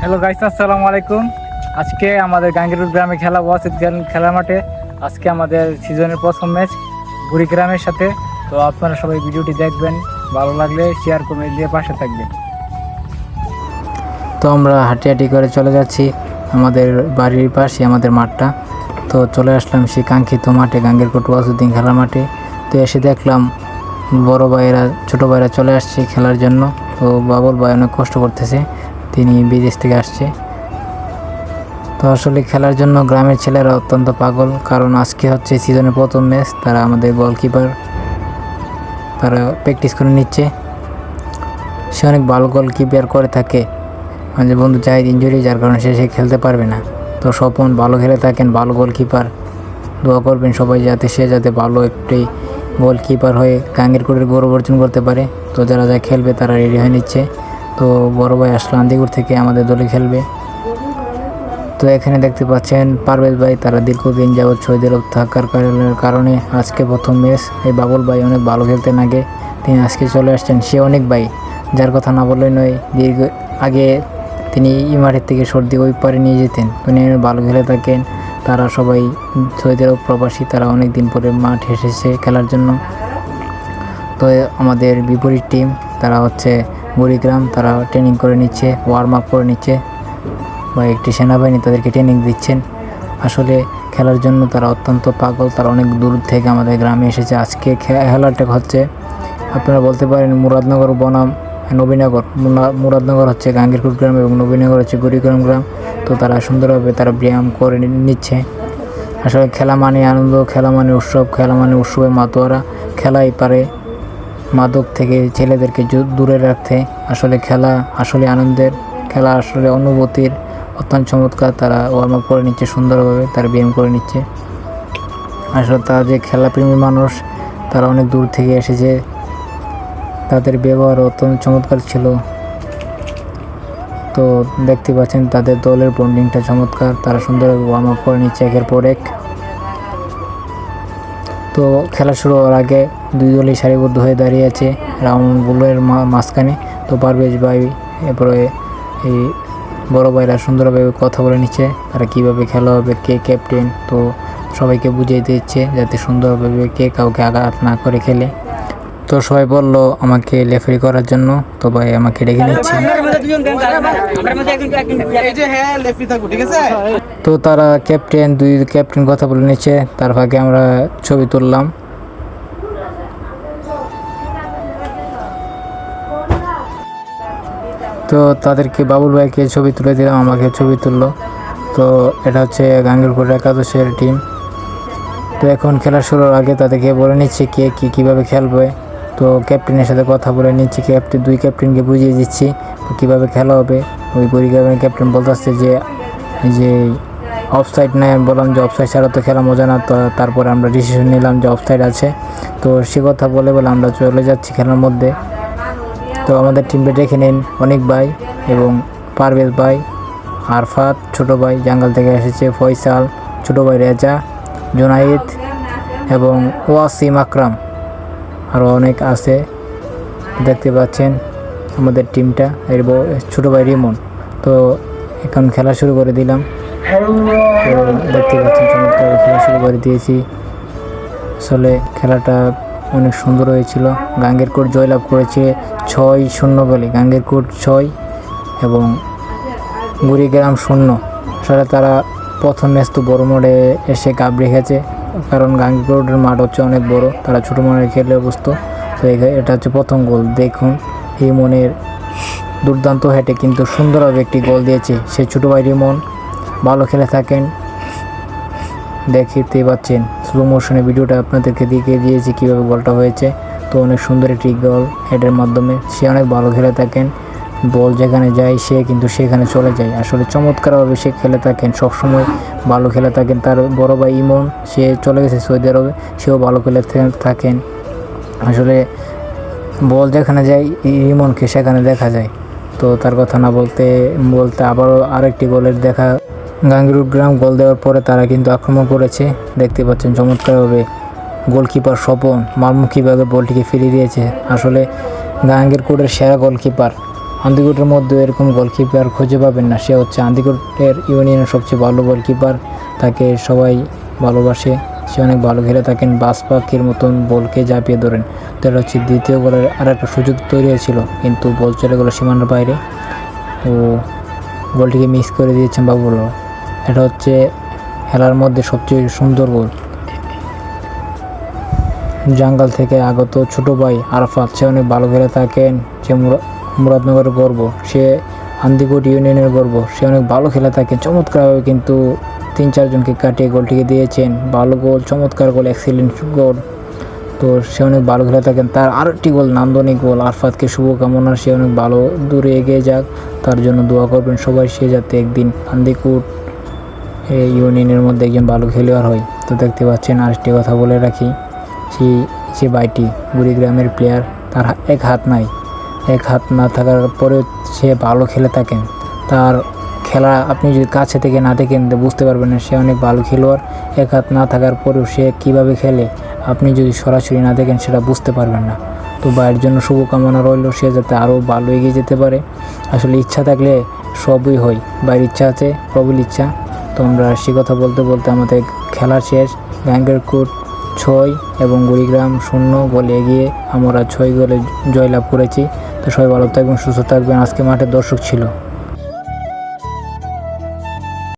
Hello guys আসসালামু আলাইকুম। আজকে আমাদের গাঙ্গিরুল গ্রামে খেলা ওয়াসিদ খেলার মাঠে আজকে আমাদের সিজনের প্রথম ম্যাচ বুড়িগ্রামের সাথে। তো আপনারা সবাই ভিডিওটি দেখবেন, ভালো লাগলে শেয়ার করে দিয়ে পাশে থাকবেন। তো আমরা হাঁটি হাঁটি করে চলে যাচ্ছি আমাদের বাড়ির পাশে, আমাদের মাঠটা। তো চলে আসলাম সেই কাঙ্ক্ষিত মাঠে, গাঙ্গেরকোট ওয়াসুদ্দিন খেলার মাঠে। তো এসে দেখলাম বড় ভাইয়েরা, ছোট ভাইয়েরা চলে আসছে খেলার জন্য। তো বাবুল ভাই অনেক কষ্ট করতেছে। তিনি বিদেশ থেকে আসছে। তো আসলে খেলার জন্য গ্রামের ছেলেরা অত্যন্ত পাগল, কারণ আজকে হচ্ছে সিজনের প্রথম ম্যাচ তারা আমাদের গোলকিপার তারা প্র্যাকটিস করে নিচ্ছে। সে অনেক ভালো গোলকিপার করে থাকে। আমাদের বন্ধু জাহিদ ইঞ্জুরি যার কারণে সে সে খেলতে পারবে না। তো স্বপন ভালো খেলে থাকেন, ভালো গোলকিপার দোয়া করবেন সবাই যাতে সে যাতে ভালো একটি গোলকিপার হয়ে কাঙ্গের কোটের গৌরব অর্জন করতে পারে। তো যারা যা খেলবে তারা রেডি হয়ে নিচ্ছে। তো বড় ভাই আসলো আন্দিগুর থেকে আমাদের দলে খেলবে। তো এখানে দেখতে পাচ্ছেন পারভেজ ভাই, তারা দীর্ঘদিন যাবৎ সৌদি আরব থাকার কারণে আজকে প্রথম ম্যাচ এই বাবুল ভাই অনেক ভালো খেলতেন আগে, তিনি আজকে চলে আসছেন। সে অনেক ভাই, যার কথা না বললেই নয়, দীর্ঘ আগে তিনি এই মাঠের থেকে সর্দি ওই পারে নিয়ে যেতেন। তিনি ভালো খেলে থাকেন, তারা সবাই সৌদি প্রবাসী, তারা অনেক দিন পরে মাঠ এসেছে খেলার জন্য। তো আমাদের বিপরীত টিম তারা হচ্ছে বুড়িগ্রাম, তারা ট্রেনিং করে নিচ্ছে ওয়ার্ম আপ করে নিচ্ছে বা একটি সেনাবাহিনী তাদেরকে ট্রেনিং দিচ্ছেন। আসলে খেলার জন্য তারা অত্যন্ত পাগল, তারা অনেক দূর থেকে আমাদের গ্রামে এসেছে। আজকে খেলাটা হচ্ছে, আপনারা বলতে পারেন মুরাদনগর বনাম, নবীনগর মুরাদনগর হচ্ছে গাঙ্গীরপুর গ্রাম এবং নবীনগর হচ্ছে গুড়িগ্রাম গ্রাম। তো তারা সুন্দরভাবে তারা ব্যায়াম করে নিচ্ছে। আসলে খেলা মানে আনন্দ, খেলা মানে উৎসব, খেলা মানে উৎসবে মাতোয়ারা, খেলাই পারে মাদক থেকে ছেলেদেরকে দূরে রাখতে আসলে খেলা আসলে আনন্দের, খেলা আসলে অনুভূতির অত্যন্ত চমৎকার। তারা ওয়ার্ম আপ করে নিচ্ছে, সুন্দরভাবে তারা ব্যায়াম করে নিচ্ছে। আসলে তারা যে খেলাপ্রেমী মানুষ, তারা অনেক দূর থেকে এসেছে। তাদের ব্যবহার অত্যন্ত চমৎকার ছিল। তো দেখতে পাচ্ছেন তাদের দলের বন্ডিংটা চমৎকার। তারা সুন্দরভাবে ওয়ার্ম আপ করে নিচ্ছে একের পর এক। তো খেলা শুরু হওয়ার আগে দুই দলই সারিবদ্ধ হয়ে দাঁড়িয়ে আছে রাউন্ডগুলোর মাঝখানে। তো পারভেজ ভাই, এরপরে এই বড় ভাইরা সুন্দরভাবে কথা বলে নিচ্ছে, তারা কীভাবে খেলা হবে, কে ক্যাপ্টেন তো সবাইকে বুঝিয়ে দিচ্ছে যাতে সুন্দরভাবে কে কাউকে আঘাত না করে খেলে। তো সবাই বলল, আমাকে লেফারি করার জন্য। তো ভাই আমাকে ডেকে নিচ্ছে। তো তারা ক্যাপ্টেন দুই ক্যাপ্টেন কথা বলে নিচ্ছে। তার ফাঁকে আমরা ছবি তুললাম। তো তাদেরকে বাবুল ভাইকে ছবি তুলে দিলাম, আমাকে ছবি তুললো। তো এটা হচ্ছে গাঙ্গেরপুর একাদশের টিম তো এখন খেলা শুরুর আগে তাদেরকে বলে নিচ্ছে কে কী কীভাবে খেলবে। তো ক্যাপ্টেনের সাথে কথা বলে নিচ্ছি ক্যাপ্টেন দুই ক্যাপ্টেনকে বুঝিয়ে দিচ্ছি কীভাবে খেলা হবে। ওই পরিগ্রামের ক্যাপ্টেন বলতে আসছে যে যে অফসাইড নেয় বললাম যে অফসাইড ছাড়া তো খেলা মজা না, তো তারপরে আমরা ডিসিশন নিলাম যে অফসাইড আছে। তো সে কথা বলে বলে আমরা চলে যাচ্ছি খেলার মধ্যে। তো আমাদের টিমটা দেখে নিন, অনেক ভাই এবং পারভেজ ভাই, আরফাত, ছোট ভাই, জাঙ্গাল থেকে এসেছে, ফয়সাল, ছোট ভাই, রেজা, জোনাইদ এবং ওয়াসিম আকরাম। আরও অনেক আছে, দেখতে পাচ্ছেন আমাদের টিমটা এর ছোট ভাই রিমন। তো এখন খেলা শুরু করে দিলাম। দেখতে পাচ্ছেন, চমৎকার খেলা শুরু করে দিয়েছি। আসলে খেলাটা অনেক সুন্দর হয়েছিল। গাঙ্গের কোট জয়লাভ করেছে ছয় শূন্য বলে গাঙ্গের কোট ছয় এবং গুড়িগ্রাম শূন্য। আসলে তারা প্রথম ম্যাচ তো বড় মোড়ে এসে কাপ রেখেছে, কারণ গাঙ্গের কোটের মাঠ হচ্ছে অনেক বড়, তারা ছোটো মোড়ে খেলে অবস্থ তো এটা হচ্ছে প্রথম গোল। দেখুন এই মনের দুর্দান্ত হেঁটে কিন্তু সুন্দরভাবে একটি গোল দিয়েছে। সে ছোটো ভাই রিমন। ভালো খেলে থাকেন। দেখতে পাচ্ছেন। স্লো মোশনে ভিডিওটা আপনাদেরকে দেখিয়ে দিয়েছি কীভাবে বলটা হয়েছে। তো অনেক সুন্দর একটি গোল হেডের মাধ্যমে। সে অনেক ভালো খেলে থাকেন। বল যেখানে যায়, সে কিন্তু সেখানে চলে যায়। আসলে চমৎকারভাবে সে খেলে থাকেন। সবসময় ভালো খেলে থাকেন। তার বড় ভাই ইমন, সে চলে গেছে সৌদি আরবে। সেও ভালো খেলে থাকেন। আসলে বল যেখানে যায় ইমনকে সেখানে দেখা যায়। তো তার কথা না বলতে বলতে আবারও আরেকটি গোলের দেখা গাঙ্গিরুর গ্রাম গোল দেওয়ার পরে তারা কিন্তু আক্রমণ করেছে। দেখতে পাচ্ছেন চমৎকারভাবে গোলকিপার স্বপন মারমুখীভাবে বলটিকে ফিরিয়ে দিয়েছে। আসলে গাঙ্গের কোটের সেরা গোলকিপার। আন্দিকোটের মধ্যে এরকম গোলকিপার খুঁজে পাবেন না। সে হচ্ছে আন্দিকোটের ইউনিয়নের সবচেয়ে ভালো গোলকিপার। তাকে সবাই ভালোবাসে। সে অনেক ভালো খেলে থাকেন। বাস পাখির মতন বলকে ঝাঁপিয়ে ধরেন। তো এটা হচ্ছে দ্বিতীয় গোলের আর একটা সুযোগ তৈরি হয়েছিল। কিন্তু বল চলে গেলো সীমানার বাইরে। ও গোলটিকে মিস করে দিয়েছেন বাবুল এটা হচ্ছে খেলার মধ্যে সবচেয়ে সুন্দর গোল জাঙ্গাল থেকে আগত ছোট ভাই আরফাত, সে অনেক ভালো খেলে থাকেন, সে মুরা- মুরাদনগরের গর্ব সে আন্দিকোট ইউনিয়নের গর্ব সে অনেক ভালো খেলে থাকে চমৎকারভাবে কিন্তু তিন চারজনকে কাটিয়ে গোলটিকে দিয়েছেন। ভালো গোল, চমৎকার গোল এক্সিলেন্ট গোল। তো সে অনেক ভালো খেলে থাকেন। তার আরেকটি গোল, নান্দনিক গোল, আরফাতকে শুভকামনা। সে অনেক ভালো দূরে এগিয়ে যাক, তার জন্য দোয়া করবেন সবাই, সে যাতে একদিন আন্দিকুট ইউনিয়নের মধ্যে একজন ভালো খেলোয়াড় হয়। তো দেখতে পাচ্ছেন আরেকটি কথা বলে রাখি সেই সে বাইটি কুড়িগ্রামের প্লেয়ার তার এক হাত নাই। এক হাত না থাকার পরেও সে ভালো খেলে থাকেন। তার খেলা আপনি যদি কাছে থেকে না দেখেন, তো বুঝতে পারবেন না সে অনেক ভালো খেলোয়াড়। এক হাত না থাকার পরেও সে কীভাবে খেলে, আপনি যদি সরাসরি না দেখেন, সেটা বুঝতে পারবেন না। তো বাইরের জন্য শুভকামনা রইল, সে যাতে আরও ভালো এগিয়ে যেতে পারে। আসলে ইচ্ছা থাকলে সবই হয়। বাইরের ইচ্ছা আছে, প্রবল ইচ্ছা। তো আমরা সে কথা বলতে বলতে আমাদের খেলা শেষ। ব্যাঙ্কের কোট ছয় এবং গুড়িগ্রাম শূন্য গোলে এগিয়ে আমরা ছয় গোলে জয়লাভ করেছি। তো সবাই ভালো থাকবেন, সুস্থ থাকবেন। আজকে মাঠে দর্শক ছিল।